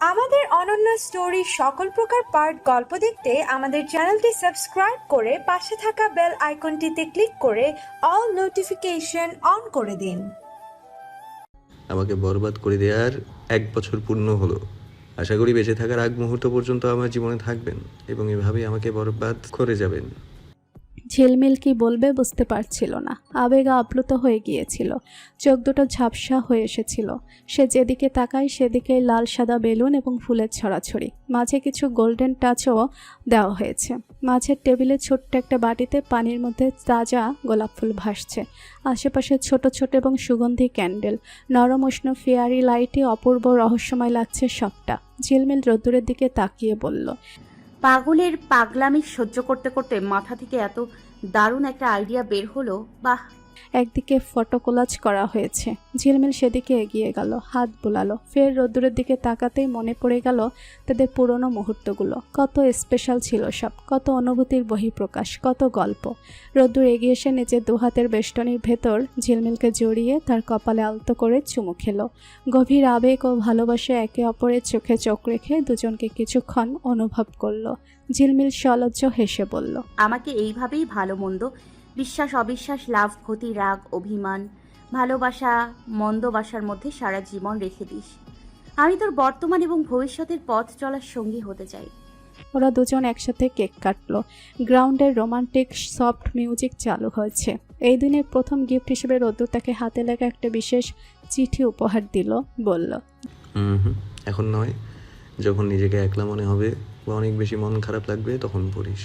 আমাদের অনন্য স্টোরি সকল প্রকার পার্ট গল্প দেখতে আমাদের চ্যানেলটি সাবস্ক্রাইব করে পাশে থাকা বেল আইকনটিতে ক্লিক করে অল নোটিফিকেশন অন করে দিন। আমাকে বরবাদ করে দেওয়ার এক বছর পূর্ণ হলো। আশা করি বেঁচে থাকার আগ মুহূর্ত পর্যন্ত আমার জীবনে থাকবেন এবং এভাবেই আমাকে বরবাদ করে যাবেন। ঝিলমিল কি বলবে বুঝতে পারছিল না। আবেগে আপ্লুত হয়ে গিয়েছিল। চোখ দুটো ঝাপসা হয়ে এসেছিল। সে যেদিকে তাকায় সেদিকে লাল সাদা বেলুন এবং ফুলের ছড়াছড়ি। মাঝে কিছু গোল্ডেন টাচও দেওয়া হয়েছে। মাঝের টেবিলে ছোট্ট একটা বাটিতে পানির মধ্যে তাজা গোলাপ ফুল ভাসছে। আশেপাশে ছোট ছোট এবং সুগন্ধি ক্যান্ডেল। নরম উষ্ণ ফেয়ারি লাইটে অপূর্ব রহস্যময় লাগছে সবটা। ঝিলমিল রোদ্দুরের দিকে তাকিয়ে বলল পাগলের পাগলামি সহ্য করতে করতে মাথা থেকে এত দারুণ একটা আইডিয়া বের হলো বাহ! একদিকে ফটো কোলাজ করা হয়েছে। ঝিলমিল সেদিকে এগিয়ে গেল, হাত বোলালো। ফের রোদ্দুরের দিকে তাকাতেই মনে পড়ে গেল তাদের পুরনো মুহূর্তগুলো। কত স্পেশাল ছিল সব, কত অনুভূতির বহিঃপ্রকাশ, কত গল্প। রোদ্দুর এগিয়ে এসে নিজের দুহাতের বেষ্টনীর ভেতর ঝিলমিলকে জড়িয়ে তার কপালে আলতো করে চুমু খেলো। গভীর আবেগ ও ভালোবাসা একে অপরের চোখে চোখ রেখে দুজনকে কিছুক্ষণ অনুভব করল। ঝিলমিল সলজ্জ হেসে বলল, আমাকে এইভাবেই ভালো মন্দ বিশ্বাস অবিশ্বাস লাভ ক্ষতি রাগ অভিমান ভালোবাসা মন্দবাসার মধ্যে সারা জীবন রেখে দিস। আমি তোর বর্তমান এবং ভবিষ্যতের পথ চলার সঙ্গী হতে চাই। ওরা দুজন একসাথে কেক কাটলো। গ্রাউন্ডের রোমান্টিক সফট মিউজিক চালু হয়েছে। এই দিনের প্রথম গিফট হিসেবে রোদ্দুর তাকে হাতে লেখা একটা বিশেষ চিঠি উপহার দিল বলল হুম হুম এখন নয়। যখন নিজেকে একলা মনে হবে বা অনেক বেশি মন খারাপ লাগবে তখন পড়িস।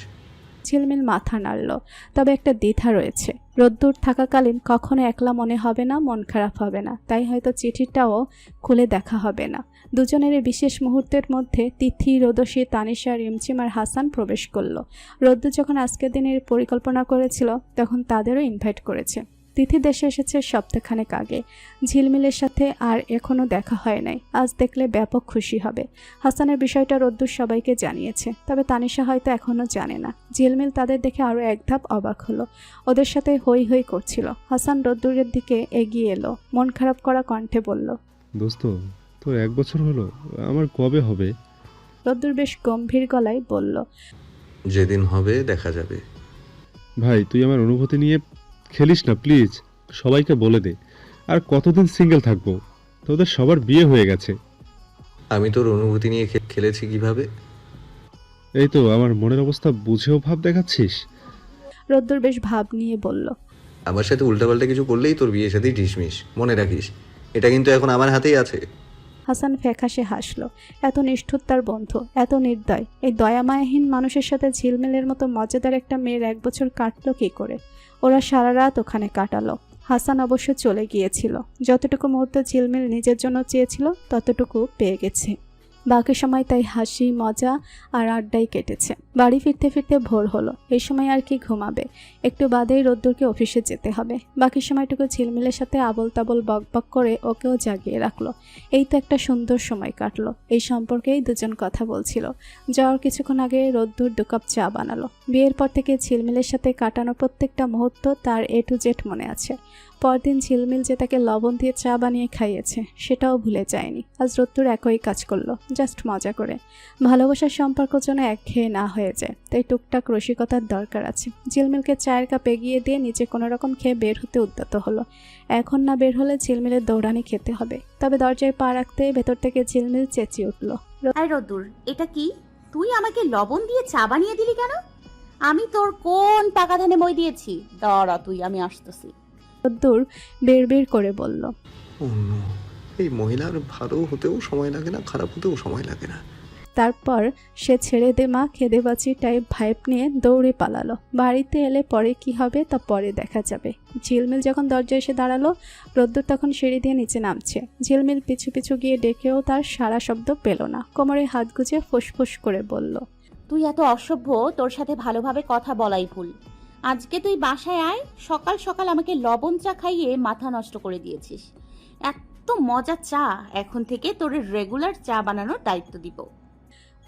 ঝিলমিল মাথা নাড়ল। তবে একটা দ্বিধা রয়েছে। রোদ্দুর থাকাকালীন কখনো একলা মনে হবে না, মন খারাপ হবে না। তাই হয়তো চিঠিটাও খুলে দেখা হবে না। দুজনের বিশেষ মুহূর্তের মধ্যে তিথি, রোদসী, তানিশা রিমচিম আর হাসান প্রবেশ করল। রোদ্দুর যখন আজকের দিনের পরিকল্পনা করেছিল, তখন তাদেরও ইনভাইট করেছে। তিথি দেশে এসেছে সপ্তাহখানেক আগে। ঝিলমিলের সাথে আর এখনও দেখা হয় নাই। আজ দেখলে ব্যাপক খুশি হবে। হাসানের বিষয়টা রোদ্দুর সবাইকে জানিয়েছে তবে তানিশা হয়তো এখনও জানে না। ঝিলমিল তাদের দেখে আরও এক ধাপ অবাক হলো। ওদের সাথে হই হই করছিল। হাসান রোদ্দুরের দিকে এগিয়ে এলো। মন খারাপ করা কণ্ঠে বলল দোস্ত তোর এক বছর হলো। আমার কবে হবে? রোদ্দুর বেশ গম্ভীর গলায় বলল যেদিন হবে দেখা যাবে। ভাই তুই আমার অনুভূতি নিয়ে খেলিস না প্লিজ। সবাইকে বলে দে। আর কতদিন সিঙ্গেল থাকব? তোদের সবার বিয়ে হয়ে গেছে। আমি তোর অনুভূতি নিয়ে খে- খেলেছি কীভাবে? এই তো আমার মনের অবস্থা বুঝেও ভাব দেখাচ্ছিস। রোদ্দুর বেশ ভাব নিয়ে বলল আমার সাথে উল্টাপাল্টা কিছু করলেই তোর বিয়ের সাথেই ডিসমিস মনে রাখিস। এটা কিন্তু এখন আমার হাতেই আছে। হাসান ফ্যাকাশে হাসলো। এত নিষ্ঠুর তার বন্ধু এত নির্দয়। এই দয়ামায়াহীন মানুষের সাথে ঝিলমিলের মতো মজাদার একটা মেয়ের এক বছর কাটলো কি করে? ওরা সারা রাত ওখানে কাটালো। হাসান অবশ্য চলে গিয়েছিল। যতটুকু মুহূর্ত ঝিলমিল নিজের জন্য চেয়েছিল, ততটুকু পেয়ে গেছে। বাকি সময় তাই হাসি, মজা আর আড্ডাই কেটেছে। বাড়ি ফিরতে ফিরতে ভোর হলো। এই সময় আর কি ঘুমাবে? একটু বাদেই রোদ্দুরকে অফিসে যেতে হবে। বাকি সময়টুকু ঝিলমিলের সাথে আবল তাবল বকবক করে ওকেও জাগিয়ে রাখল। এই তো একটা সুন্দর সময় কাটলো। এই সম্পর্কেই দুজন কথা বলছিল। যাওয়ার কিছুক্ষণ আগে রোদ্দুর দু কাপ চা বানালো। বিয়ের পর থেকে ঝিলমিলের সাথে কাটানো প্রত্যেকটা মুহূর্ত তার এ টু জেড মনে আছে। পরদিন ঝিলমিল যে তাকে লবণ দিয়ে চা বানিয়ে খাইয়েছে, সেটাও ভুলে যায়নি। আজ রোদ্দুর একই কাজ করল, জাস্ট মজা করে। ভালোবাসার সম্পর্ক যেন একঘেয়ে না হয়ে যায়, তাই টুকটাক রসিকতার দরকার আছে। ঝিলমিলকে চায়ের কাপ এগিয়ে দিয়ে নিচে কোনো রকম খেয়ে বের হতে উদ্যত হলো। এখন না বের হলে ঝিলমিলের দৌড়ানি খেতে হবে। তবে দরজায় পা রাখতে ভেতর থেকে ঝিলমিল চেঁচিয়ে উঠল। আই রোদ্দুর, এটা কি? তুই আমাকে লবণ দিয়ে চা বানিয়ে দিলি কেন? আমি তোর কোন টাকা ধানে মই দিয়েছি? দাঁড়া তুই, আমি আসতেছি। রোদ্দুর বের বের করে বলল এই মহিলার ভালো হতেও সময় লাগে না খারাপ হতেও সময় লাগে না। তারপর সে ছেড়ে দে মা খেদে বাঁচি টাইপ ভাইব নিয়ে দৌড়ে পালালো। বাড়িতে এলে পরে কি হবে তা পরে দেখা যাবে। ঝিলমিল যখন দরজায় এসে দাঁড়াল রোদ্দুর তখন সিঁড়ি দিয়ে নিচে নামছে। ঝিলমিল পিছু পিছু গিয়ে ডেকেও তার সারা শব্দ পেল না। কোমরে হাত গুজে ফুসফুস করে বলল তুই এত অসভ্য তোর সাথে ভালোভাবে কথা বলাই ভুল। আজকে তুই বাসায় আয়, সকাল সকাল আমাকে লবণ চা খাইয়ে মাথা নষ্ট করে দিয়েছিস। এত মজা চা, এখন থেকে তোর রেগুলার চা বানানোর দায়িত্ব দিব।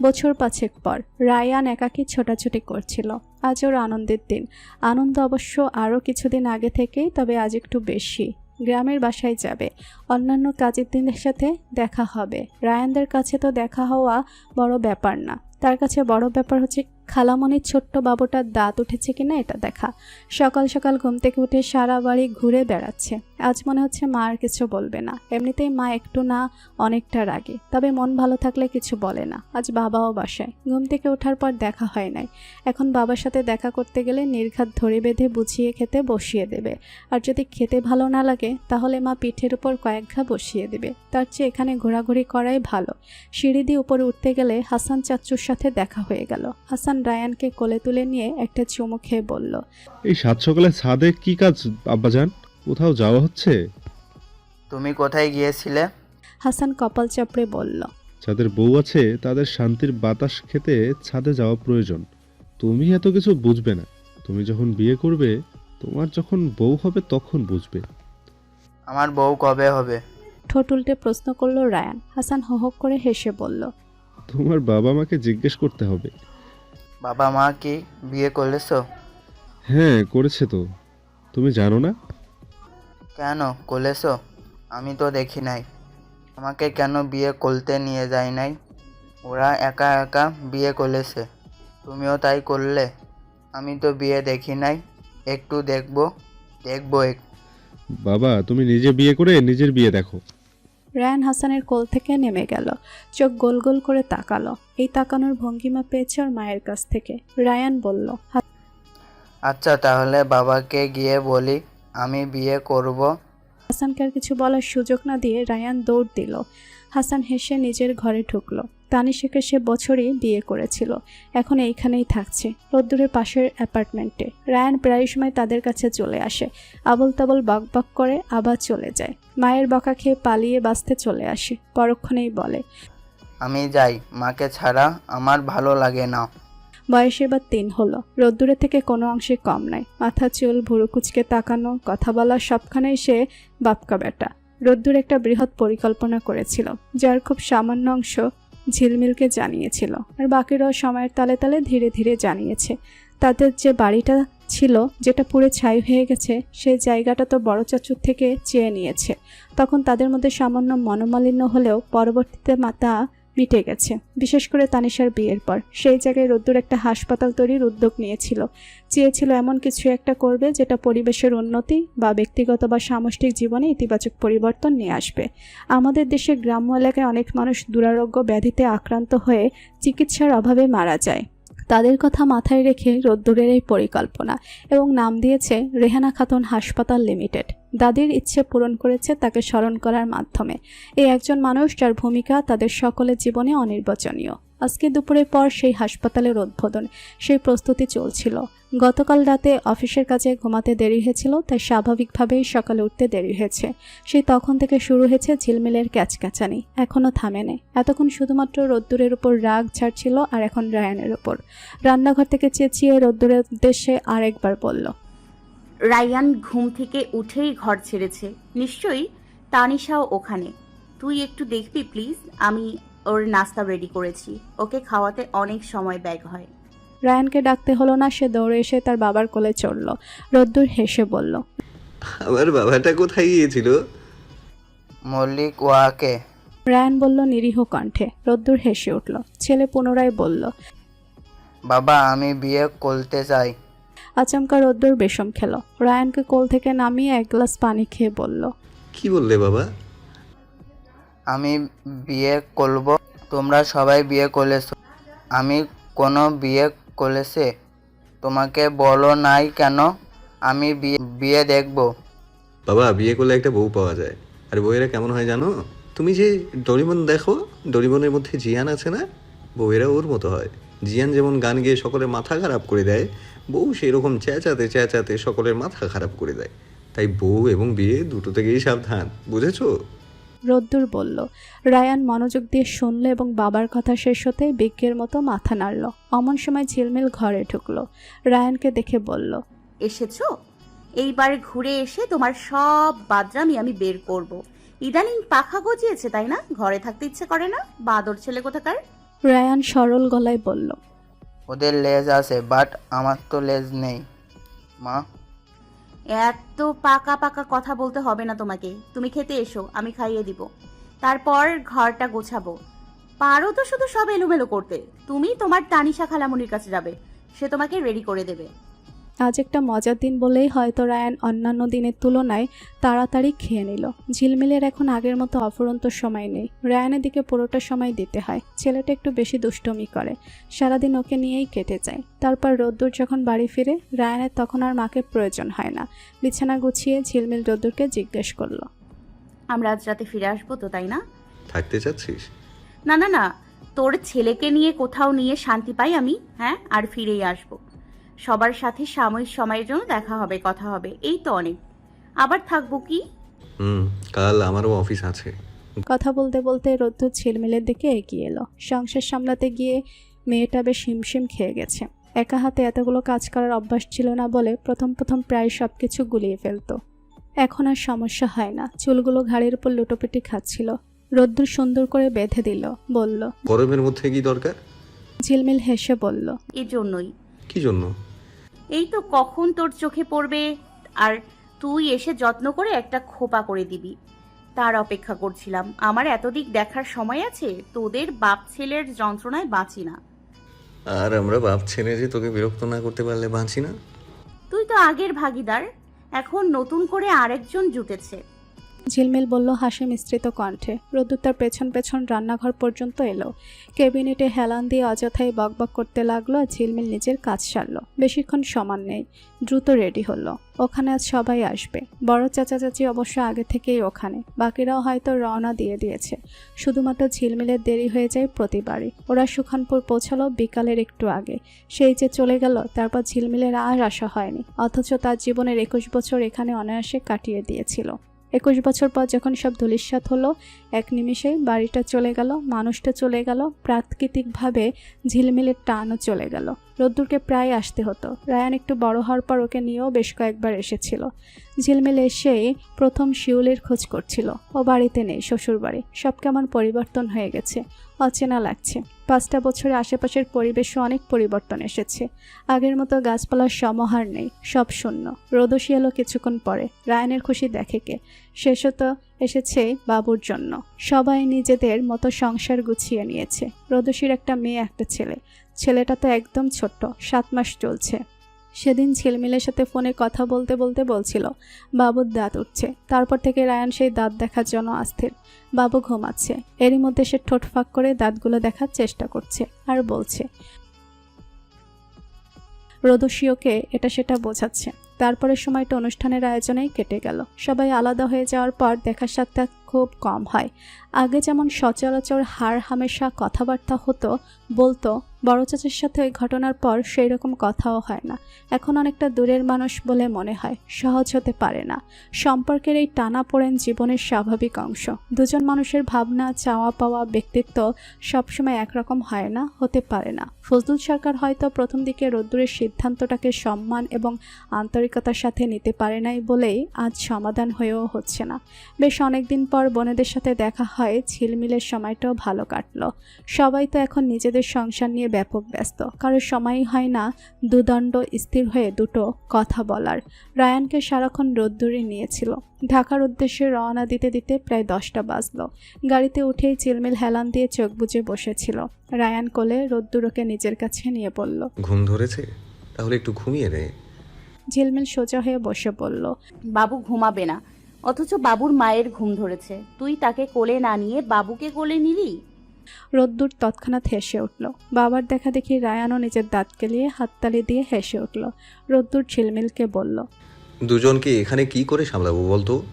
বছর পাঁচেক পর রায়ান একাকী ছোটাছুটি করছিল। আজ ওর আনন্দের দিন। আনন্দ অবশ্য আরও কিছুদিন আগে থেকেই, তবে আজ একটু বেশি। গ্রামের বাসায় যাবে। অন্যান্য কাজের দিনের সাথে দেখা হবে। রায়ানদের কাছে তো দেখা হওয়া বড় ব্যাপার না। তার কাছে বড় ব্যাপার হচ্ছে খালামণির ছোট্ট বাবুটার দাঁত উঠেছে কিনা এটা দেখা। সকাল সকাল ঘুম থেকে উঠে সারা বাড়ি ঘুরে বেড়াচ্ছে। আজ মনে হচ্ছে মা আর কিছু বলবে না। এমনিতেই মা একটু না, অনেকটা রাগে। তবে মন ভালো থাকলে কিছু বলে না। আজ বাবাও বাসায়। ঘুম থেকে ওঠার পর দেখা হয় নাই। এখন বাবার সাথে দেখা করতে গেলে নির্ঘাত ধরে বেঁধে বুঝিয়ে খেতে বসিয়ে দেবে। আর যদি খেতে ভালো না লাগে, তাহলে মা পিঠের উপর কয়েক ঘা বসিয়ে দেবে। তার চেয়ে এখানে ঘোরাঘুরি করাই ভালো। সিঁড়ি দিয়ে উপরে উঠতে গেলে হাসান চাচ্চুর সাথে দেখা হয়ে গেল। হাসান রায়ানকে কোলে তুলে নিয়ে একটা চুমু খেয়ে বলল এই সাত সকালে ছাদে কি কাজ আব্বাজান? কোথাও যাওয়া হচ্ছে? তুমি কোথায় গিয়েছিলে? হাসান কপাল চাপড়ে বলল যাদের বউ আছে তাদের শান্তির বাতাস খেতে ছাদে যাওয়া প্রয়োজন। তুমি এত কিছু বুঝবে না। তুমি যখন বিয়ে করবে তোমার যখন বউ হবে তখন বুঝবে। আমার বউ কবে হবে? ঠোঁট উল্টে প্রশ্ন করল রায়ান। হাসান হহক করে হেসে বলল তোমার বাবা মাকে জিজ্ঞেস করতে হবে। বাবা মা কি বিয়ে করেছ? হ্যাঁ করেছে তো। তুমি জানো না? কেন করেছ? আমি তো দেখি নাই। আমাকে কেন বিয়ে করতে নিয়ে যায় নাই? ওরা একা একা বিয়ে করেছে। তুমিও তাই করলে। আমি তো বিয়ে দেখি নাই। একটু দেখব। দেখব এক বাবা তুমি নিজে বিয়ে করে নিজের বিয়ে দেখো। রায়ান হাসানের কোল থেকে নেমে গেল। চোখ গোল গোল করে তাকালো। এই তাকানোর ভঙ্গিমা পেয়েছে ওর মায়ের কাছ থেকে। রায়ান বলল আচ্ছা তাহলে বাবাকে গিয়ে বলি আমি বিয়ে করব। হাসানকে আর কিছু বলার সুযোগ না দিয়ে রায়ান দৌড় দিল। হাসান হেসে নিজের ঘরে ঢুকলো। তানিশাকে সে বছরই বিয়ে করেছিল। এখন এইখানেই থাকছে রোদ্দুরের পাশের অ্যাপার্টমেন্টে। রায়ান প্রায় সময় তাদের কাছে চলে আসে। আবল তাবল বকবক করে আবার চলে যায়। মায়ের বকা খেয়ে পালিয়ে বাঁচতে চলে আসে পরক্ষণেই বলে আমি যাই মাকে ছাড়া আমার ভালো লাগে না। বয়স এবার তিন হলো রোদ্দুরে থেকে কোনো অংশে কম নাই মাথা চুল ভুরু কুচকে তাকানো কথা বলা সবখানেই সে বাপকা বেটা রোদ্দুর একটা বৃহৎ পরিকল্পনা করেছিল যার খুব সামান্য অংশ ঝিলমিলকে জানিয়েছিল আর বাকিরাও সময়ের তালে তালে ধীরে ধীরে জানিয়েছে। তাদের যে বাড়িটা ছিল, যেটা পুরে ছাই হয়ে গেছে, সে জায়গাটা তো বড় চাচুর থেকে চেয়ে নিয়েছে। তখন তাদের মধ্যে সামান্য মনোমালিন্য হলেও পরবর্তীতে মাতা মিটে গেছে। বিশেষ করে তানিশার বিয়ের পর। সেই জায়গায় রোদ্দুর একটা হাসপাতাল তৈরির উদ্যোগ নিয়েছিল। চেয়েছিল এমন কিছু একটা করবে যেটা পরিবেশের উন্নতি বা ব্যক্তিগত বা সামষ্টিক জীবনে ইতিবাচক পরিবর্তন নিয়ে আসবে। আমাদের দেশে গ্রাম্য এলাকায় অনেক মানুষ দুরারোগ্য ব্যাধিতে আক্রান্ত হয়ে চিকিৎসার অভাবে মারা যায়। তাদের কথা মাথায় রেখে রোদ্দুরের এই পরিকল্পনা এবং নাম দিয়েছে রেহানা খাতুন হাসপাতাল লিমিটেড। দাদির ইচ্ছে পূরণ করেছে তাকে স্মরণ করার মাধ্যমে। এই একজন মানুষ যার ভূমিকা তাদের সকলের জীবনে অনির্বাচনীয়। আজকে দুপুরের পর সেই হাসপাতালের উদ্বোধন, সেই প্রস্তুতি চলছিল। গতকাল রাতে অফিসের কাজে ঘুমাতে দেরি হয়েছিল, তাই স্বাভাবিকভাবেই সকালে উঠতে দেরি হয়েছে। সেই তখন থেকে শুরু হয়েছে ঝিলমিলের ক্যাচক্যাচানি এখনও থামেনি। এতক্ষণ শুধুমাত্র রোদ্দুরের উপর রাগ ছাড়ছিল আর এখন রায়ানের উপর। রান্নাঘর থেকে চেঁচিয়ে রোদ্দুরের উদ্দেশ্যে আরেকবার বলল রায়ান ঘুম থেকে উঠেই ঘর ছেড়েছে। নিশ্চয়ই তানিশাও ওখানে। তুই একটু দেখবি প্লিজ আমি ওর নাস্তা রেডি করেছি। ওকে খাওয়াতে অনেক সময় ব্যাগ হয়। রায়ানকে ডাকতে হলো না সে দৌড়ে এসে তার বাবার কোলে চড়ল। রোদ্দুর হেসে বলল আমার বাবাটা কোথায় গিয়েছিল? মল্লিক ওয়াকে। রায়ান বলল নিরীহ কণ্ঠে। রোদ্দুর হেসে উঠল। ছেলে পুনরায় বলল বাবা আমি বিয়ে করতে চাই। আচমকা রোদ্দুর বেশম খেল। রায়ানকে কোল থেকে নামিয়ে এক গ্লাস পানি খেয়ে বলল কি বললে বাবা? আমি বিয়ে করব তোমরা সবাই বিয়ে করেছ। আমি কোনো বিয়ে করেছে? তোমাকে বলো নাই কেন? আমি বিয়ে বিয়ে দেখব। বাবা বিয়ে করলে একটা বউ পাওয়া যায়। আর বউয়েরা কেমন হয় জানো? তুমি যে ডরিমন দেখো ডরিমনের মধ্যে জিয়ান আছে না? বউয়েরা ওর মতো হয়। জিয়ান যেমন গান গেয়ে সকলের মাথা খারাপ করে দেয় বউ সেরকম চেঁচাতে চেঁচাতে সকলের মাথা খারাপ করে দেয়। তাই বউ এবং বিয়ে দুটো থেকেই সাবধান বুঝেছ? রোদ্দুর বলল রায়ান মনোযোগ দিয়ে শুনল এবং বাবার কথা শেষ হতেই বিজ্ঞের মতো মাথা নাড়ল। অমন সময় ঝিলমিল ঘরে ঢুকলো। রায়ানকে দেখে বলল এসেছ? এইবার ঘুরে এসে তোমার সব বাদরামি আমি বের করব। ইদানিং পাখা গজিয়েছে তাই না? ঘরে থাকতে ইচ্ছে করে না? বাদর ছেলে কোথাকার? রায়ান সরল গলায় বলল ওদের লেজ আছে বাট আমার তো লেজ নেই মা। এত পাকা পাকা কথা বলতে হবে না তোমাকে। তুমি খেতে এসো আমি খাইয়ে দিব। তারপর ঘরটা গোছাবো। পারো তো শুধু সব এলোমেলো করতে। তুমি তোমার তানিশা খালামুনির কাছে যাবে। সে তোমাকে রেডি করে দেবে। আজ একটা মজার দিন বলেই হয়তো রায়ান অন্যান্য দিনের তুলনায় তাড়াতাড়ি খেয়ে নিল। ঝিলমিলের এখন আগের মতো অফুরন্ত সময় নেই। রায়ানের দিকে পুরোটা সময় দিতে হয়। ছেলেটা একটু বেশি দুষ্টমি করে। সারাদিন ওকে নিয়েই কেটে যায়। তারপর রোদ্দুর যখন বাড়ি ফিরে রায়ানের তখন আর মাকে প্রয়োজন হয় না। বিছানা গুছিয়ে ঝিলমিল রোদ্দুরকে জিজ্ঞেস করল আমরা আজ রাতে ফিরে আসব তো তাই না? থাকতে চাচ্ছিস? না না না। তোর ছেলেকে নিয়ে কোথাও নিয়ে শান্তি পাই আমি হ্যাঁ? আর ফিরেই আসব। সবার সাথে সাময়িক সময়ের জন্য দেখা হবে কথা হবে এই তো অনেক। আবার থাকব কি? হুম কাল আমারও অফিস আছে। কথা বলতে বলতে রোদ্দুর ঝিলমিলের দিকে এগিয়ে এলো। সংসার সামলাতে গিয়ে মেয়েটা বেশ হিমশিম খেয়ে গেছে। একা হাতে এতগুলো কাজ করার অভ্যাস ছিল না বলে প্রথম প্রথম প্রায় সব কিছু গুলিয়ে ফেলতো। এখন আর সমস্যা হয় না। চুলগুলো ঘাড়ের উপর লুটোপিটি খাচ্ছিল। রোদ্দুর সুন্দর করে বেঁধে দিল বলল গরমের মধ্যে কি দরকার? ঝিলমিল হেসে বলল এই জন্যই কি জন্য? এই তো কখন তোর চোখে পড়বে আর তুই এসে যত্ন করে একটা খোপা করে দিবি। তার অপেক্ষা করছিলাম আমার এতদিক দেখার সময় আছে তোদের বাপ ছেলের যন্ত্রণায় বাঁচি না। আর আমরা বাপ ছেলে যে তোকে বিরক্ত না করতে পারলে বাঁচি না? তুই তো আগের ভাগিদার এখন নতুন করে আরেকজন জুটেছে। ঝিলমিল বলল হাসি মিশ্রিত কণ্ঠে। রোদ্দুর তার পেছন পেছন রান্নাঘর পর্যন্ত এলো। কেবিনেটে হেলান দিয়ে অযথাই বকবক করতে লাগল আর ঝিলমিল নিজের কাজ সারলো। বেশিক্ষণ সমান নেই, দ্রুত রেডি হলো। ওখানে আজ সবাই আসবে। বড় চাচা চাচি অবশ্য আগে থেকেই ওখানে। বাকিরাও হয়তো রওনা দিয়ে দিয়েছে। শুধুমাত্র ঝিলমিলের দেরি হয়ে যায় প্রতিবারই। ওরা সুখানপুর পৌঁছালো বিকালের একটু আগে। সেই যে চলে গেল, তারপর ঝিলমিলের আর আশা হয়নি। অথচ তার জীবনের একুশ বছর এখানে অনায়াসে কাটিয়ে দিয়েছিল। একুশ বছর পর যখন সব ধূলিসাৎ হলো, এক নিমিষে বাড়িটা চলে গেল, মানুষটা চলে গেল, প্রাকৃতিকভাবে ঝিলমিলের টানও চলে গেল। রোদ্দুরকে প্রায় আসতে হতো। রায়ান একটু বড় হওয়ার পর ওকে নিয়েও বেশ কয়েকবার এসেছিল। ঝিলমিল এসেই প্রথম শিউলির খোঁজ করছিল। ও বাড়িতে নেই শ্বশুর বাড়ি সব কেমন পরিবর্তন হয়ে গেছে। অচেনা লাগছে। পাঁচটা বছরে আশেপাশের পরিবেশও অনেক পরিবর্তন এসেছে। আগের মতো গাছপালার সমাহার নেই, সব শূন্য। রোদসি এলো কিছুক্ষণ পরে। রায়ানের খুশি দেখে কে? শেষত এসেছে বাবুর জন্য। সবাই নিজেদের মতো সংসার গুছিয়ে নিয়েছে। রোদসির একটা মেয়ে, একটা ছেলে। ছেলেটা তো একদম ছোট্ট, সাত মাস চলছে। সেদিন ছেলেমিলের সাথে ফোনে কথা বলতে বলতে বলছিল, বাবুর দাঁত উঠছে। তারপর থেকে রায়ান সেই দাঁত দেখার জন্য অস্থির। বাবু ঘুমাচ্ছে। এরই মধ্যে সে ঠোঁট ফাঁক করে দাঁতগুলো দেখার চেষ্টা করছে আর বলছে রোদসীয়কে এটা সেটা বোঝাচ্ছে। তারপরে সময়টা অনুষ্ঠানের আয়োজনেই কেটে গেল। সবাই আলাদা হয়ে যাওয়ার পর দেখা সাক্ষাৎ খুব কম হয়। আগে যেমন সচরাচর হার হামেশা কথাবার্তা হতো, বলতো, বড় চাচার সাথে ওই ঘটনার পর সেই রকম কথাও হয় না। এখন অনেকটা দূরের মানুষ বলে মনে হয়, সহজ হতে পারে না। সম্পর্কের এই টানা পড়েন জীবনের স্বাভাবিক অংশ। দুজন মানুষের ভাবনা চাওয়া পাওয়া ব্যক্তিত্ব সবসময় একরকম হয় না, হতে পারে না। ফজলুল সরকার হয়তো প্রথম দিকে রোদ্দুরের সিদ্ধান্তটাকে সম্মান এবং আন্তরিকতার সাথে নিতে পারে নাই বলেই আজ সমাধান হয়েও হচ্ছে না। বেশ অনেকদিন পর বোনেদের সাথে দেখা হয়, ঝিলমিলের সময়টাও ভালো কাটলো। সবাই তো এখন নিজেদের সংসার নিয়ে ব্যাপক ব্যস্ত। কারোর সময়ই হয় না দুদণ্ড স্থির হয়ে দুটো কথা বলার। রায়ানকে সারাক্ষণ রোদ্দুরে নিয়েছিল। ঢাকার উদ্দেশ্যে রওনা দিতে দিতে প্রায় দশটা বাজলো। গাড়িতে উঠেই চিলমিল হেলান দিয়ে চোখ বুজে বসেছিল। রায়ান কোলে রোদ্দুরকে নিজের কাছে নিয়ে পড়ল ঘুম ধরেছে? তাহলে একটু ঘুমিয়ে নে। ঝিলমিল সোজা হয়ে বসে পড়ল। বাবু ঘুমাবে না। অথচ বাবুর মায়ের ঘুম ধরেছে। তুই তাকে কোলে না নিয়ে বাবুকে কোলে নিলি? রোদ্দুর তৎক্ষণাৎ হেসে উঠল। বাবার দেখা দেখি রায়ানও নিজের দাঁত কেলিয়ে হাততালি দিয়ে হেসে উঠল। রোদ্দুর ঝিলমিলকে বলল দুজনকে এখানে কি করে সামলাবো বলতো?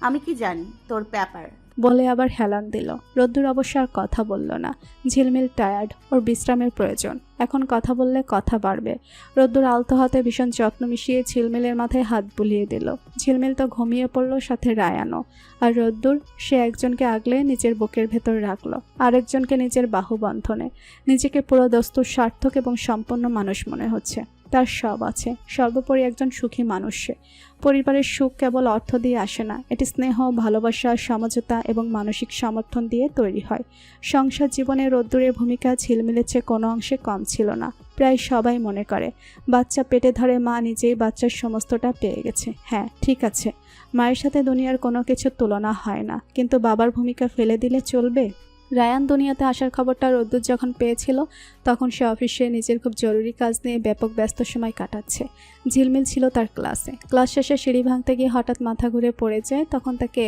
আমি কি জানি? তোর ব্যাপার। বলে আবার হেলান দিল। রোদ্দুর অবশ্য আর কথা বলল না। ঝিলমিল টায়ার্ড ওর বিশ্রামের প্রয়োজন। এখন কথা বললে কথা বাড়বে। রোদ্দুর আলতো হাতে ভীষণ যত্ন মিশিয়ে ঝিলমিলের মাথায় হাত বুলিয়ে দিল। ঝিলমিল তো ঘুমিয়ে পড়ল, সাথে রায়ানো আর রোদ্দুর, সে একজনকে আগলে নিজের বুকের ভেতর রাখল। আরেকজনকে নিজের বাহু বন্ধনে। নিজেকে পুরো দস্তুর, সার্থক এবং সম্পন্ন মানুষ মনে হচ্ছে। তার সব আছে। সর্বোপরি একজন সুখী মানুষ সে। পরিবারের সুখ কেবল অর্থ দিয়ে আসে না। এটি স্নেহ, ভালোবাসা, সমঝোতা এবং মানসিক সমর্থন দিয়ে তৈরি হয়। সংসার জীবনে রোদ্দুরের ভূমিকা ঝিলমিলের চেয়ে কোনো অংশে কম ছিল না। প্রায় সবাই মনে করে, বাচ্চা পেটে ধরে মা নিজেই বাচ্চার সমস্তটা পেয়ে গেছে। হ্যাঁ ঠিক আছে। মায়ের সাথে দুনিয়ার কোনো কিছুর তুলনা হয় না। কিন্তু বাবার ভূমিকা ফেলে দিলে চলবে? রায়ান দুনিয়াতে আসার খবরটা রোদ্দুর যখন পেয়েছিল, তখন সে অফিসে নিজের খুব জরুরি কাজ নিয়ে ব্যাপক ব্যস্ত সময় কাটাচ্ছে। ঝিলমিল ছিল তার ক্লাসে। ক্লাস শেষে সিঁড়ি ভাঙতে গিয়ে হঠাৎ মাথা ঘুরে পড়ে যায়, তখন তাকে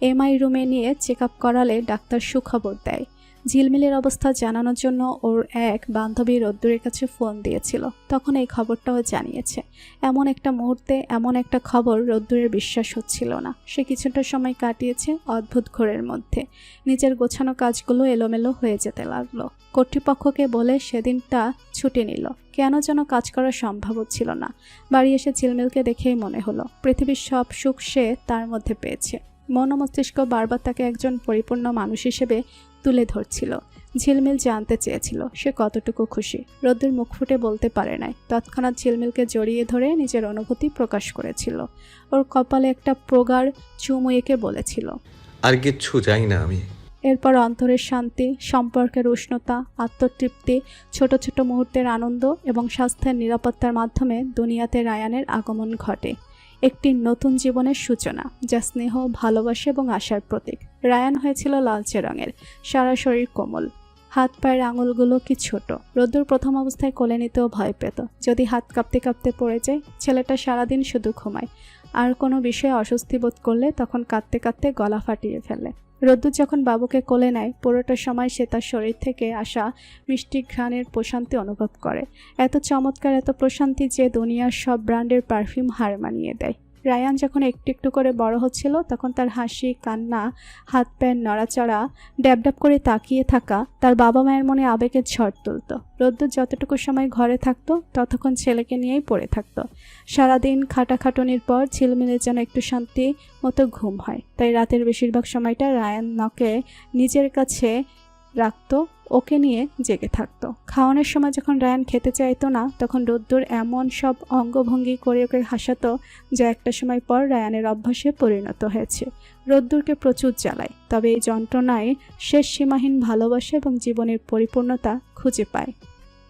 এমআই রুমে নিয়ে চেক আপ করালে ডাক্তার সুখবর দেয়। ঝিলমিলের অবস্থা জানানোর জন্য ওর এক বান্ধবী রোদ্দুরের কাছে ফোন দিয়েছিল। তখন এই খবরটাও জানিয়েছে। এমন একটা মুহূর্তে এমন একটা খবর রোদ্দুরের বিশ্বাস হচ্ছিল না। সে কিছুটা সময় কাটিয়েছে অদ্ভুত ঘোরের মধ্যে। নিজের গোছানো কাজগুলো এলোমেলো হয়ে যেতে লাগল। কর্তৃপক্ষকে বলে সেদিনটা ছুটি নিল। কেন যেন কাজ করা সম্ভব হচ্ছিল না। বাড়ি এসে ঝিলমিলকে দেখেই মনে হলো, পৃথিবীর সব সুখ সে তার মধ্যে পেয়েছে। মন মস্তিষ্ক বারবার তাকে একজন পরিপূর্ণ মানুষ হিসেবে তুলে ধরছিল। ঝিলমিল জানতে চেয়েছিল সে কতটুকু খুশি। রোদ্দুর মুখ ফুটে বলতে পারে নাই। তৎক্ষণাৎ ঝিলমিলকে জড়িয়ে ধরে নিজের অনুভূতি প্রকাশ করেছিল। ওর কপালে একটা প্রগাঢ় চুমু এঁকে বলেছিল। আর কিচ্ছু চাই না আমি। এরপর অন্তরের শান্তি সম্পর্কের উষ্ণতা আত্মতৃপ্তি ছোট ছোট মুহূর্তের আনন্দ এবং স্বাস্থ্যের নিরাপত্তার মাধ্যমে দুনিয়াতে রায়ানের আগমন ঘটে। একটি নতুন জীবনের সূচনা, যা স্নেহ, ভালোবাসা এবং আশার প্রতীক। রায়ান হয়েছিল লালচে রঙের, সারা শরীর কোমল। হাত পায়ের আঙুলগুলো কি ছোট। রোদ্দুর প্রথম অবস্থায় কোলে নিতেও ভয় পেত। যদি হাত কাঁপতে কাঁপতে পড়ে যায়, ছেলেটা সারাদিন শুধু ঘুমায়। আর কোনো বিষয়ে অস্বস্তি বোধ করলে তখন কাঁদতে কাঁদতে গলা ফাটিয়ে ফেলে। রোদ্দুর যখন বাবুকে কোলে নেয়, পুরোটা সময় সে তার শরীর থেকে আসা মিষ্টি ঘ্রাণের প্রশান্তি অনুভব করে। এত চমৎকার, এত প্রশান্তি যে দুনিয়ার সব ব্র্যান্ডের পারফিউম হার মানিয়ে দেয়। রায়ান যখন একটু একটু করে বড় হচ্ছিল, তখন তার হাসি, কান্না, হাত প্যান নড়াচড়া ড্যাব ড্যাব করে তাকিয়ে থাকা তার বাবা মায়ের মনে আবেগের ঝড় তুলত। রোদ্দুর যতটুকু সময় ঘরে থাকতো, ততক্ষণ ছেলেকে নিয়েই পড়ে থাকতো। সারাদিন খাটাখাটনির পর ঝিলমিলে যেন একটু শান্তি মতো ঘুম হয়। তাই রাতের বেশিরভাগ সময়টা রায়ান নকে নিজের কাছে রাখতো, ওকে নিয়ে জেগে থাকতো। খাওয়ানোর সময় যখন রায়ান খেতে চাইতো না, তখন রোদ্দুর এমন সব অঙ্গভঙ্গি করে ওকে হাসাতো যা একটা সময় পর রায়ানের অভ্যাসে পরিণত হয়েছে। রোদ্দুরকে প্রচুর জ্বালায়, তবে এই যন্ত্রণায় শেষ সীমাহীন ভালোবাসা এবং জীবনের পরিপূর্ণতা খুঁজে পায়।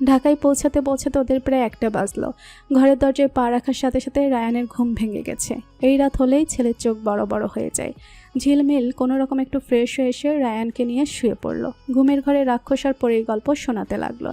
ঢাকায় পৌঁছাতে পৌঁছাতে ওদের প্রায় একটা বাজলো। ঘরের দরজায় পা রাখার সাথে সাথে রায়ানের ঘুম ভেঙে গেছে। এই রাত হলেই ছেলের চোখ বড় বড় হয়ে যায়। ঝিলমিল কোনো রকম একটু ফ্রেশ হয়ে এসে রায়ানকে নিয়ে শুয়ে পড়ল। ঘুমের ঘরে রাক্ষস আর পরীর গল্প শোনাতে লাগল।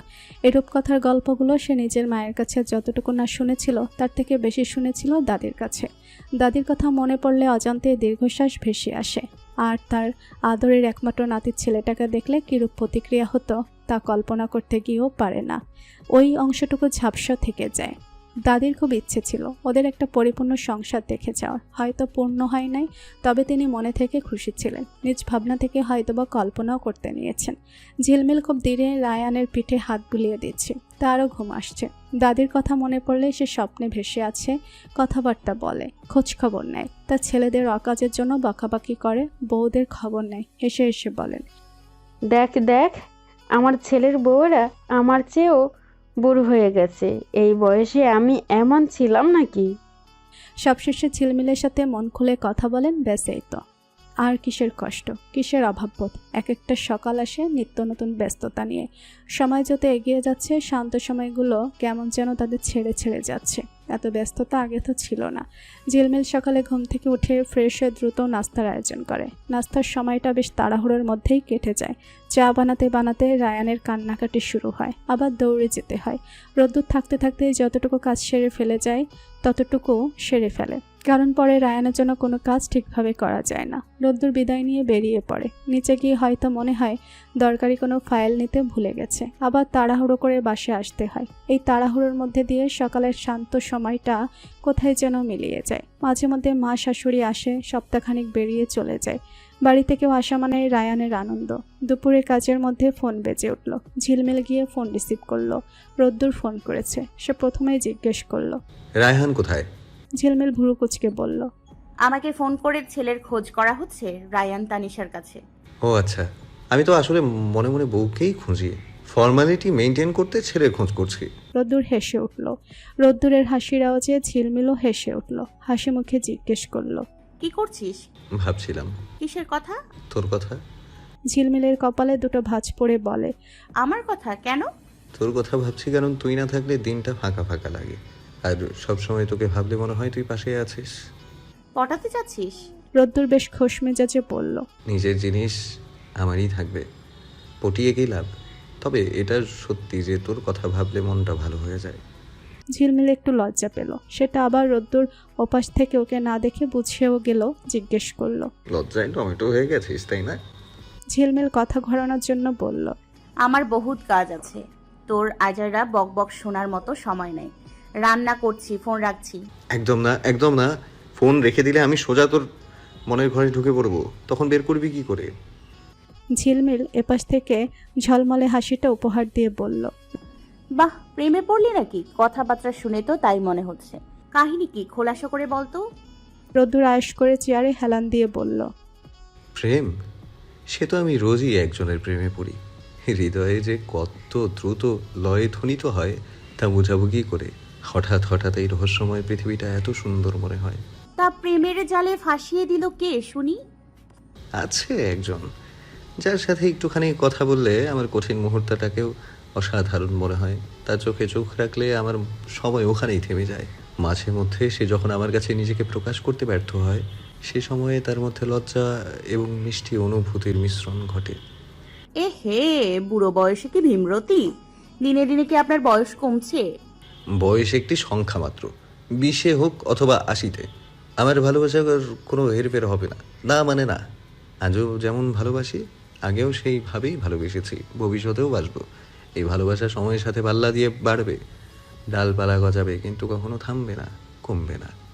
এরূপ কথার গল্পগুলো সে নিজের মায়ের কাছে যতটুকু না শুনেছিল, তার থেকে বেশি শুনেছিল দাদির কাছে। দাদির কথা মনে পড়লে অজান্তে দীর্ঘশ্বাস ভেসে আসে। আর তার আদরের একমাত্র নাতির ছেলেটাকে দেখলে কীরূপ প্রতিক্রিয়া হতো, তা কল্পনা করতে গিয়েও পারে না। ওই অংশটুকু ঝাপসা থেকে যায়। দাদির খুব ইচ্ছে ছিল। ওদের একটা পরিপূর্ণ সংসার দেখে যাওয়ার। হয়তো পূর্ণ হয় নাই, তবে তিনি মনে থেকে খুশি ছিলেন। নিজ ভাবনা থেকে হয়তোবা কল্পনাও করতে নিয়েছেন। ঝিলমিল খুব ধীরে রায়ানের পিঠে হাত বুলিয়ে দিচ্ছে। তারও ঘুম আসছে। দাদির কথা মনে পড়লে সে স্বপ্নে ভেসে আছে, কথাবার্তা বলে, খোঁজ খবর নেয়। তার ছেলেদের অকাজের জন্য বকাবাকি করে, বউদের খবর নেয় এসে এসে বলেন, দেখ দেখ, আমার ছেলের বউয়েরা আমার চেয়েও বুড়ো হয়ে গেছে। এই বয়সে আমি এমন ছিলাম নাকি? সবশেষে ঝিলমিলের সাথে মন খুলে কথা বলেন ব্যাস এই তো আর কিসের কষ্ট, কিসের অভাববোধ? এক একটা সকাল আসে নিত্য নতুন ব্যস্ততা নিয়ে। সময় যত এগিয়ে যাচ্ছে, শান্ত সময়গুলো কেমন যেন তাদের ছেড়ে ছেড়ে যাচ্ছে। এত ব্যস্ততা আগে তো ছিল না। ঝিলমিল সকালে ঘুম থেকে উঠে ফ্রেশ হয়ে দ্রুত নাস্তার আয়োজন করে। নাস্তার সময়টা বেশ তাড়াহুড়োর মধ্যেই কেটে যায়। চা বানাতে বানাতে রায়ানের কান্নাকাটি শুরু হয়, আবার দৌড়ে যেতে হয়। রোদ্দুর থাকতে থাকতে যতটুকু কাজ সেরে ফেলে যায় ততটুকু সেরে ফেলে। কারণ পরে রায়ানের জন্য কোনো কাজ ঠিকভাবে করা যায় না। রোদ্দুর বিদায় নিয়ে বেরিয়ে পড়ে। নিচে গিয়ে হয়তো মনে হয় দরকারি কোনো ফাইল নিতে ভুলে গেছে। আবার তাড়াহুড়ো করে বাসে আসতে হয়। এই তাড়াহুড়োর মধ্যে দিয়ে সকালের শান্ত সময়টা কোথায় যেন মিলিয়ে যায়। মাঝে মধ্যে মা শাশুড়ি আসে, সপ্তাহখানিক বেরিয়ে চলে যায়। বাড়ি থেকেও আসা মানে রায়ানের আনন্দ। দুপুরে কাজের মধ্যে ফোন বেজে উঠল। ঝিলমিল গিয়ে ফোন রিসিভ করল। রোদ্দুর ফোন করেছে। সে প্রথমেই জিজ্ঞেস করল, রায়হান কোথায়? ঝিলমিল ভুরু কুচকে বলল আমাকে ফোন করে ছেলের খোঁজ করা হচ্ছে রায়ান তানিশার কাছে। ও আচ্ছা আমি তো আসলে মনে মনে বউকেই খুঁজি। ফর্মালিটি মেনটেন করতে ছেলের খোঁজ করছি। রোদ্দুর হেসে উঠল। রোদ্দুরের হাসির আওয়াজে ঝিলমিলও হেসে উঠল। হাসি মুখে জিজ্ঞেস করল কি করছিস? ভাবছিলাম। কিসের কথা? তোর কথা? ঝিলমিলের কপালে দুটো ভাঁজ পড়ে বলে আমার কথা কেন? তোর কথা ভাবছি কারণ তুই না থাকলে দিনটা ফাঁকা ফাঁকা লাগে। আর সবসময় তোকে ভাবলে মনে হয় তুই পাশে আছিস। পটাতে যাচ্ছিস? রোদ্দুর বেশ খোশ মেজাজে বলল নিজের জিনিস আমারই থাকবে পটিয়ে কি লাভ? তবে এটা সত্যি যে তোর কথা ভাবলে মনটা ভালো হয়ে যায়। ঝিলমিল একটু লজ্জা পেল। সেটা আবার রোদ্দুর ওপাশ থেকে ওকে না দেখে বুঝেও গেল জিজ্ঞেস করল লজ্জায় টমেটো হয়ে গেছিস তাই না? ঝিলমিল কথা ঘোরানোর জন্য বলল আমার বহুত কাজ আছে। তোর আজাররা বক বক শোনার মতো সময় নেই। রান্না করছি ফোন রাখছি। একদম না একদম না। ফোন রেখে দিলে আমি সোজা তোর মনের ঘরে ঢুকে পড়ব। তখন বের করবি কি করে? ঝিলমিল এপাশ থেকে ঝলমলে হাসিটা উপহার দিয়ে বলল বাহ প্রেমে পড়লি নাকি? কথাবার্তা শুনে তো তাই মনে হচ্ছে। কাহিনী কি খোলাসা করে বলতো রোদ্দুর আয়েস করে চেয়ারে হেলান দিয়ে বলল প্রেম? সে তো আমি রোজই একজনের প্রেমে পড়ি। হৃদয়ে যে কত দ্রুত লয়ে ধ্বনিত হয় তা বোঝাবো কি করে। হঠাৎ হঠাৎ এই রহস্যময় পৃথিবীটা এত সুন্দর মনে হয়। তা প্রেমের জালে ফাঁসিয়ে দিল কে শুনি? আছে একজন যার সাথে একটুখানি কথা বললে আমার কঠিন মুহূর্তটাকেও অসাধারণ মনে হয়। তার চোখে চোখ রাখলে আমার সময় ওখানেই থেমে যায়। মাঝে মধ্যে সে যখন আমার কাছে নিজেকে প্রকাশ করতে ব্যর্থ হয় সে সময়ে তার মধ্যে লজ্জা এবং মিষ্টি অনুভূতির মিশ্রণ ঘটে। এ হে বুড়ো বয়সে কি ভীমরতি? দিনে দিনে কি আপনার বয়স কমছে? বয়স একটি সংখ্যা মাত্র। বিশে হোক অথবা আশিতে। আমার ভালোবাসার কোনো হেরফের হবে না। না মানে না। আজও যেমন ভালোবাসি, আগেও সেইভাবেই ভালোবেসেছি। ভবিষ্যতেও বাসবো। এই ভালোবাসা সময়ের সাথে পাল্লা দিয়ে বাড়বে। ডালপালা গজাবে, কিন্তু কখনো থামবে না, কমবে না।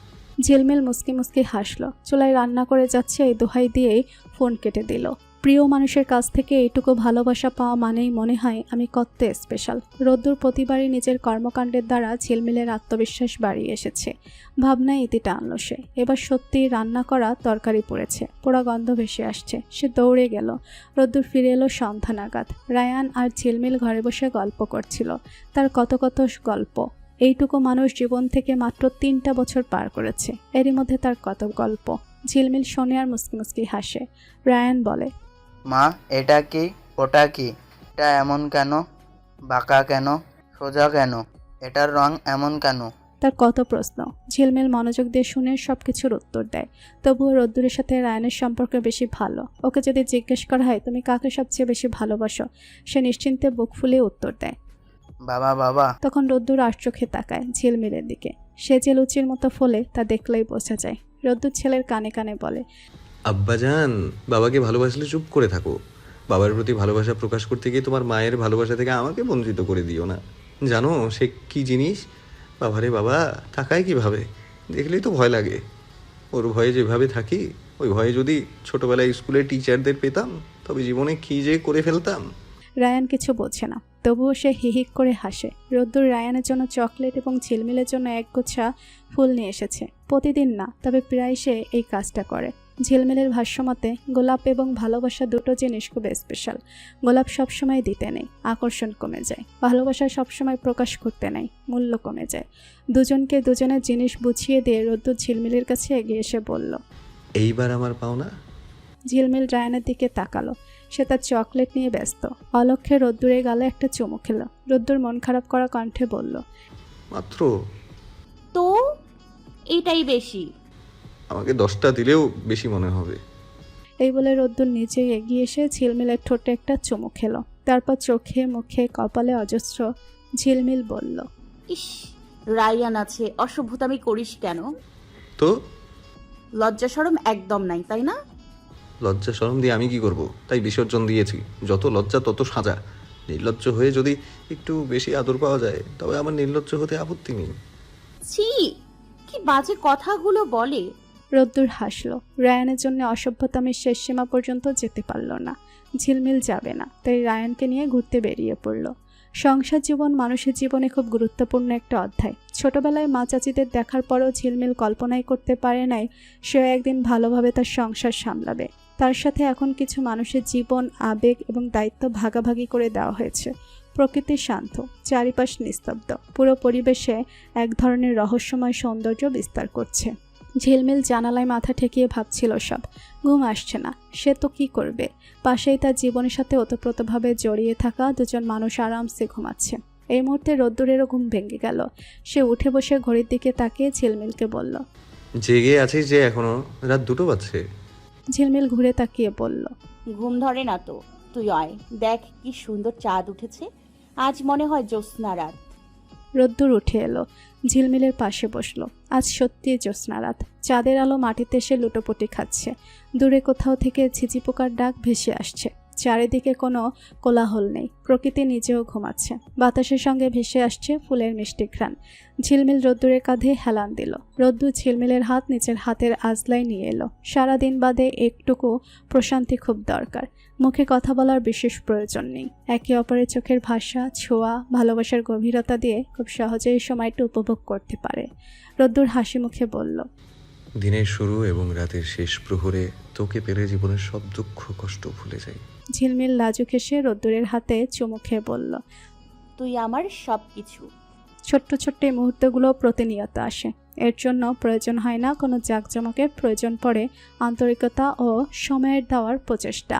ঝিলমিল মুসকি মুসকি হাসলো। চুলায় রান্না করে যাচ্ছে এই দোহাই দিয়েই ফোন কেটে দিল। প্রিয় মানুষের কাছ থেকে এইটুকু ভালোবাসা পাওয়া মানেই মনে হয় আমি কত স্পেশাল রোদ্দুর প্রতিবারই নিজের কর্মকাণ্ডের দ্বারা ঝিলমিলের আত্মবিশ্বাস বাড়িয়ে এসেছে। ভাবনায় ইতি টানল সে। এবার সত্যিই রান্না করা তরকারি পড়েছে। পোড়া গন্ধ ভেসে আসছে। সে দৌড়ে গেল। রোদ্দুর ফিরে এলো সন্ধ্যা নাগাদ রায়ান আর ঝিলমিল ঘরে বসে গল্প করছিল। তার কত কত গল্প। এইটুকু মানুষ জীবন থেকে মাত্র তিনটা বছর পার করেছে। এরই মধ্যে তার কত গল্প। ঝিলমিল শোনে আর মুসকি মুসকি হাসে। রায়ান বলে মা এটা কি? ওটা কি? এটা এমন কেন? বাঁকা কেন? সোজা কেন? এটার রং এমন কেন? তার কত প্রশ্ন। ঝিলমিল মনোযোগ দিয়ে শুনে সব কিছুর উত্তর দেয়। তবুও রোদ্দুরের সাথে রায়নের সম্পর্ক বেশি ভালো। ওকে যদি জিজ্ঞেস করা হয় তুমি কাকে সবচেয়ে বেশি ভালোবাসো? সে নিশ্চিন্তে বুক ফুলিয়ে উত্তর দেয়। বাবা বাবা। তখন রোদ্দুর আর চোখে তাকায় ঝিলমিলের দিকে। সে যে লুচির মতো ফলে তা দেখলেই বোঝা যায়। রোদ্দুর ছেলের কানে কানে বলে আব্বাজান, বাবাকে ভালোবাসলে চুপ করে থাকো। বাবার প্রতি ভালোবাসা প্রকাশ করতে গিয়ে তোমার মায়ের ভালোবাসা থেকে আমাকে বঞ্চিত করে দিও না। জানো, সে কি জিনিস? বাবারে বাবা, তাকায় কীভাবে? দেখলেই তো ভয় লাগে। ওর ভয়ে যেভাবে থাকি, ওই ভয়ে যদি ছোটবেলায় স্কুলের টিচারদের পেতাম, তবে জীবনে কী যে করে ফেলতাম। রায়ান কিছু বোঝে না। তবুও সে হিহিক করে হাসে। রোদ্দুর রায়ানের জন্য চকলেট এবং ঝিলমিলের জন্য এক গোছা ফুল নিয়ে এসেছে। প্রতিদিন না, তবে প্রায় সে এই কাজটা করে। ঝিলমিলের ভাষ্যমতে গোলাপ এবং ভালোবাসা দুটো জিনিস খুব স্পেশাল গোলাপ সবসময় দিতে নেই আকর্ষণ কমে যায়। ভালোবাসা সবসময় প্রকাশ করতে নেই মূল্য কমে যায়। দুজনকে দুজনের জিনিস বুঝিয়ে দিয়ে রোদ্দুর ঝিলমিলের কাছে এগিয়ে এসে বলল এইবার আমার পাওনা? ঝিলমিল রায়ানের দিকে তাকালো। সে তার চকলেট নিয়ে ব্যস্ত। অলক্ষে রোদ্দুরে গালে একটা চুমু খেলো। রোদ্দুর মন খারাপ করা কণ্ঠে বলল মাত্র? তো? এটাই বেশি। আমাকে দশটা দিলেও বেশি মনে হবে। এই বলে রোদ্দুর নিচে এগিয়ে এসে ঝিলমিলের ঠোঁটে একটা চুমু খেলো। তারপর চোখে মুখে কপালে অজস্র ঝিলমিল বলল ইস রায়ান আছে অসভ্যতামি করিস কেন? তো? লজ্জা সরম একদম নাই তাই না? লজ্জা শরম দিয়ে আমি কি করব? তাই বিসর্জন দিয়েছি। যত লজ্জা তত সাজা। নির্লজ্জ হয়ে যদি একটু বেশি আদর পাওয়া যায় তবে আমার নির্লজ্জ হতে আপত্তি নেই। ছি কি বাজে কথাগুলো বলে। রোদ্দুর হাসলো। রায়ানের জন্য অসভ্যতামের শেষ সীমা পর্যন্ত যেতে পারল না। ঝিলমিল যাবে না, তাই রায়ানকে নিয়ে ঘুরতে বেরিয়ে পড়ল। সংসার জীবন মানুষের জীবনে খুব গুরুত্বপূর্ণ একটা অধ্যায়। ছোটবেলায় মা চাচিদের দেখার পরও ঝিলমিল কল্পনাই করতে পারে নাই সে একদিন ভালোভাবে তার সংসার সামলাবে। তার সাথে এখন কিছু মানুষের জীবন, আবেগ এবং দায়িত্ব ভাগাভাগি করে দেওয়া হয়েছে। প্রকৃতি শান্ত, চারিপাশ নিস্তব্ধ, পুরো পরিবেশে এক ধরনের রহস্যময় সৌন্দর্য বিস্তার করছে। ঝিলমিল জানালায় মাথা ঠেকিয়ে ভাবছিল সব। ঘুম আসছে না। সে তো কি করবে? পাশেই তার জীবনের সাথে ওতপ্রোতভাবে জড়িয়ে থাকা দুজন মানুষ আরামসে ঘুমাচ্ছে। এই মুহূর্তে রোদ্দুরেরও ঘুম ভেঙে গেল। সে উঠে বসে ঘড়ির দিকে তাকিয়ে ঝিলমিলকে বলল জেগে আছিস যে এখনও? রাত দুটো বাজছে। ঝিলমিল ঘুরে তাকিয়ে বলল ঘুম ধরে না তো। তুই আয়। দেখ কি সুন্দর চাঁদ উঠেছে। আজ মনে হয় জ্যোৎস্না রাত। রোদ্দুর উঠে এলো। ঝিলমিলের পাশে বসল। আজ সত্যিই জ্যোৎস্নারাত। চাঁদের আলো মাটিতে এসে লুটোপুটি খাচ্ছে। দূরে কোথাও থেকে ঝিঝিপোকার ডাক ভেসে আসছে। চারিদিকে কোনো কোলাহল নেই। প্রকৃতি নিজেও ঘুমাচ্ছে। বাতাসের সঙ্গে ভেসে আসছে ফুলের মিষ্টি ঘ্রাণ। ঝিলমিল রোদ্দুরের কাঁধে হেলান দিল। রোদ্দুর ঝিলমিলের হাত নিচের হাতের আজলাই নিয়ে এলো। সারাদিন বাদে একটুকু প্রশান্তি খুব দরকার। মুখে কথা বলার বিশেষ প্রয়োজন নেই। একে অপরের চোখের ভাষা, ছোঁয়া, ভালোবাসার গভীরতা দিয়ে খুব সহজেই সময়টা উপভোগ করতে পারে। রোদ্দুর হাসি মুখে বলল, দিনের শুরু এবং রাতের শেষ প্রহরে তোকে পেলে জীবনের সব দুঃখ কষ্ট ভুলে যাই। ঝিলমিল লাজুক এসে রোদ্দুরের হাতে চুমু খেয়ে বলল তুই আমার সব কিছু ছোট্ট ছোট্ট এই মুহূর্তগুলো প্রতিনিয়ত আসে। এর জন্য প্রয়োজন হয় না কোনো জাঁকজমকের প্রয়োজন পড়ে আন্তরিকতা ও সময়ের দেওয়ার প্রচেষ্টা।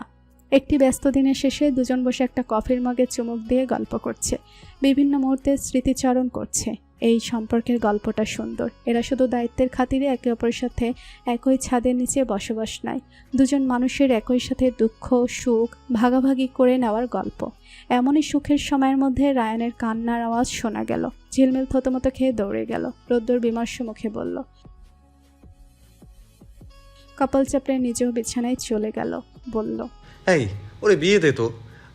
একটি ব্যস্ত দিনের শেষে দুজন বসে একটা কফির মগে চুমুক দিয়ে গল্প করছে। বিভিন্ন মুহূর্তে স্মৃতিচারণ করছে। এই সম্পর্কের গল্পটা সুন্দর। এরা শুধু দায়িত্বের খাতিরে একে অপরের সাথে একই ছাদের নিচে বসবাস নাই দুজন মানুষের একই সাথে দুঃখ, সুখ ভাগাভাগি করে নেওয়ার গল্প। এমনই সুখের সময়ের মধ্যে রায়ানের কান্নার আওয়াজ শোনা গেল। ঝিলমিল থতমতো খেয়ে দৌড়ে গেল। রোদ্দুর বিমর্ষ মুখে বলল, কপাল চাপড়ে নিজেও বিছানায় চলে গেল, বলল। এই, ওরে বিয়ে দে তো।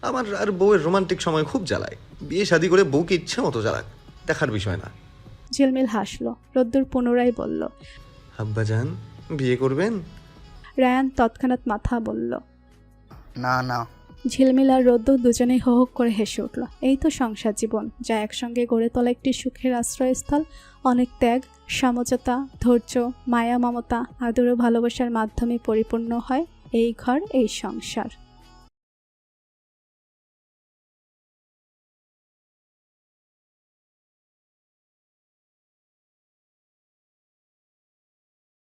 আমার আর বউয়ের রোমান্টিক সময় খুব জ্বালায়। বিয়ে শাদি করে বউকে ইচ্ছে মতো জ্বালাক। দেখার বিষয় না। ঝিলমিল হাসলো রোদ্দুর পুনরায় বলল আব্বাজান বিয়ে করবেন? রায়ান তৎক্ষণাৎ মাথা বলল না না। ঝিলমিল আর রোদ্দুর দুজনেই হো হো করে হেসে উঠল। এই তো সংসার জীবন যা একসঙ্গে গড়ে তোলা একটি সুখের আশ্রয়স্থল। অনেক ত্যাগ সমঝোতা ধৈর্য মায়া মমতা আদর ও ভালোবাসার মাধ্যমে পরিপূর্ণ হয় এই ঘর এই সংসার।